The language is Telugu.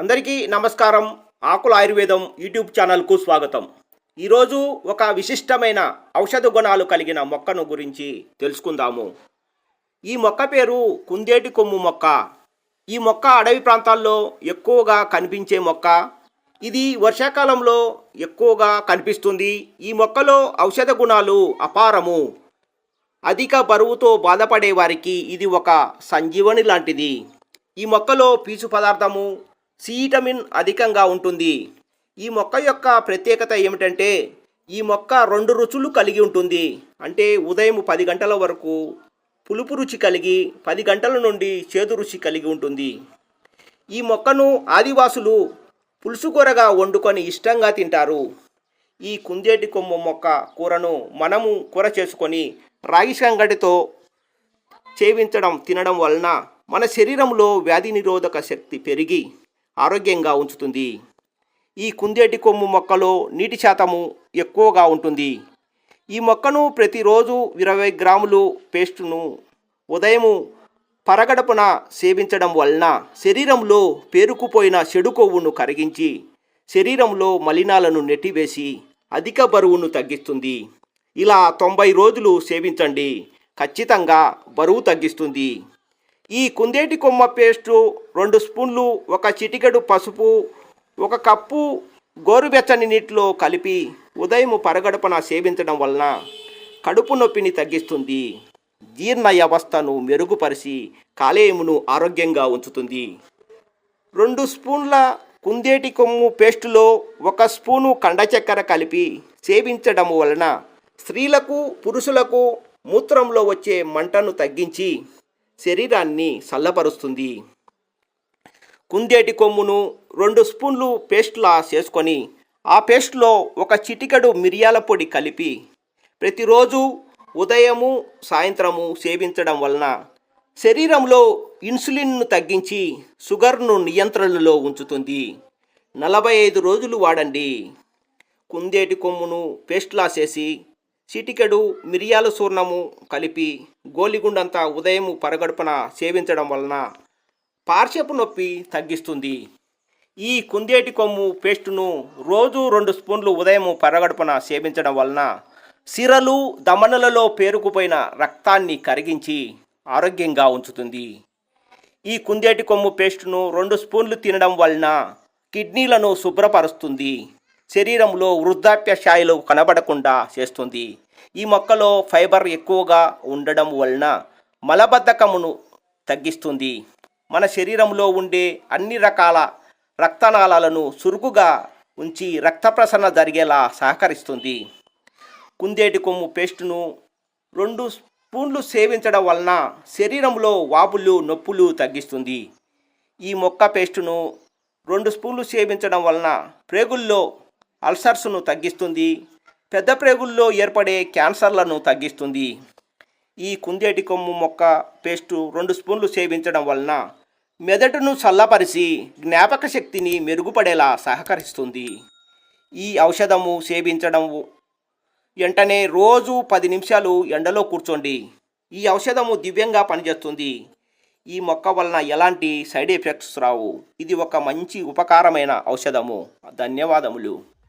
అందరికీ నమస్కారం. ఆకుల ఆయుర్వేదం యూట్యూబ్ ఛానల్కు స్వాగతం. ఈరోజు ఒక విశిష్టమైన ఔషధ గుణాలు కలిగిన మొక్కను గురించి తెలుసుకుందాము. ఈ మొక్క పేరు కుందేటి కొమ్ము మొక్క. ఈ మొక్క అడవి ప్రాంతాల్లో ఎక్కువగా కనిపించే మొక్క. ఇది వర్షాకాలంలో ఎక్కువగా కనిపిస్తుంది. ఈ మొక్కలో ఔషధ గుణాలు అపారము. అధిక బరువుతో బాధపడే వారికి ఇది ఒక సంజీవని లాంటిది. ఈ మొక్కలో పీచు పదార్థము సి విటమిన్ అధికంగా ఉంటుంది. ఈ మొక్క యొక్క ప్రత్యేకత ఏమిటంటే ఈ మొక్క రెండు రుచులు కలిగి ఉంటుంది. అంటే ఉదయం పది గంటల వరకు పులుపు రుచి కలిగి పది గంటల నుండి చేదు రుచి కలిగి ఉంటుంది. ఈ మొక్కను ఆదివాసులు పులుసుకూరగా వండుకొని ఇష్టంగా తింటారు. ఈ కుందేటి కొమ్మ మొక్క కూరను మనము కూర చేసుకొని రాగి సంగటితో సేవించడం తినడం వలన మన శరీరంలో వ్యాధి నిరోధక శక్తి పెరిగి ఆరోగ్యంగా ఉంచుతుంది. ఈ కుందేటి కొమ్ము మొక్కలో నీటి శాతము ఎక్కువగా ఉంటుంది. ఈ మొక్కను ప్రతిరోజు ఇరవై గ్రాములు పేస్టును ఉదయము పరగడపున సేవించడం వలన శరీరంలో పేరుకుపోయిన చెడు కొవ్వును కరిగించి శరీరంలో మలినాలను నెట్టివేసి అధిక బరువును తగ్గిస్తుంది. ఇలా తొంభై రోజులు సేవించండి. ఖచ్చితంగా బరువు తగ్గిస్తుంది. ఈ కుందేటి కొమ్మ పేస్టు రెండు స్పూన్లు ఒక చిటికెడు పసుపు ఒక కప్పు గోరువెచ్చని నీటిలో కలిపి ఉదయం పరగడుపున సేవించడం వలన కడుపు నొప్పిని తగ్గిస్తుంది. జీర్ణ వ్యవస్థను మెరుగుపరిచి కాలేయమును ఆరోగ్యంగా ఉంచుతుంది. రెండు స్పూన్ల కుందేటి కొమ్ము పేస్టులో ఒక స్పూను కండ చక్కెర కలిపి సేవించడం వలన స్త్రీలకు పురుషులకు మూత్రంలో వచ్చే మంటను తగ్గించి శరీరాన్ని చల్లపరుస్తుంది. కుందేటి కొమ్మును రెండు స్పూన్లు పేస్ట్లా చేసుకొని ఆ పేస్ట్లో ఒక చిటికెడు మిరియాల పొడి కలిపి ప్రతిరోజు ఉదయము సాయంత్రము సేవించడం వలన శరీరంలో ఇన్సులిన్ను తగ్గించి షుగర్ను నియంత్రణలో ఉంచుతుంది. నలభై ఐదు రోజులు వాడండి. కుందేటి కొమ్మును పేస్ట్లా చేసి చిటికెడు మిరియాల చూర్ణము కలిపి గోలిగుండంతా ఉదయం పరగడుపున సేవించడం వలన పార్శ్వపు నొప్పి తగ్గిస్తుంది. ఈ కుందేటి కొమ్ము పేస్టును రోజు రెండు స్పూన్లు ఉదయం పరగడుపున సేవించడం వలన సిరలు దమనలలో పేరుకుపోయిన రక్తాన్ని కరిగించి ఆరోగ్యంగా ఉంచుతుంది. ఈ కుందేటి కొమ్ము పేస్టును రెండు స్పూన్లు తినడం వలన కిడ్నీలను శుభ్రపరుస్తుంది. శరీరంలో వృద్ధాప్య స్థాయిలో కనబడకుండా చేస్తుంది. ఈ మొక్కలో ఫైబర్ ఎక్కువగా ఉండడం వలన మలబద్ధకమును తగ్గిస్తుంది. మన శరీరంలో ఉండే అన్ని రకాల రక్తనాళాలను చురుకుగా ఉంచి రక్త ప్రసరణ జరిగేలా సహకరిస్తుంది. కుందేటి కొమ్ము పేస్టును రెండు స్పూన్లు సేవించడం వలన శరీరంలో వాపులు నొప్పులు తగ్గిస్తుంది. ఈ మొక్క పేస్టును రెండు స్పూన్లు సేవించడం వలన ప్రేగుల్లో అల్సర్స్ను తగ్గిస్తుంది. పెద్ద ప్రేగుల్లో ఏర్పడే క్యాన్సర్లను తగ్గిస్తుంది. ఈ కుందేటి కొమ్ము మొక్క పేస్టు రెండు స్పూన్లు సేవించడం వలన మెదడును చల్లపరిచి జ్ఞాపక శక్తిని మెరుగుపడేలా సహకరిస్తుంది. ఈ ఔషధము సేవించడం వెంటనే రోజు పది నిమిషాలు ఎండలో కూర్చోండి. ఈ ఔషధము దివ్యంగా పనిచేస్తుంది. ఈ మొక్క వలన ఎలాంటి సైడ్ ఎఫెక్ట్స్ రావు. ఇది ఒక మంచి ఉపకారమైన ఔషధము. ధన్యవాదములు.